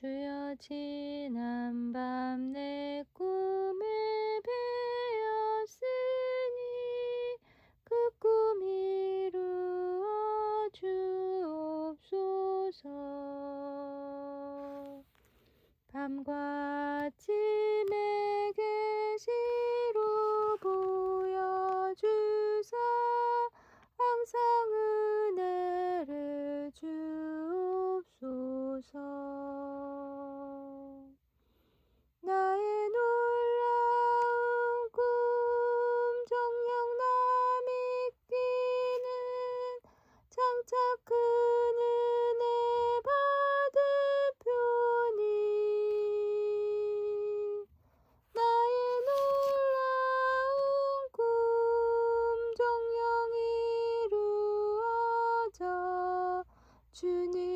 주여 지난 밤 내 꿈에 배었으니 그 꿈 이 루어 주옵소서. 밤과 작은 은혜 받으표니 나의 놀라운 꿈 정령 이루어져 주님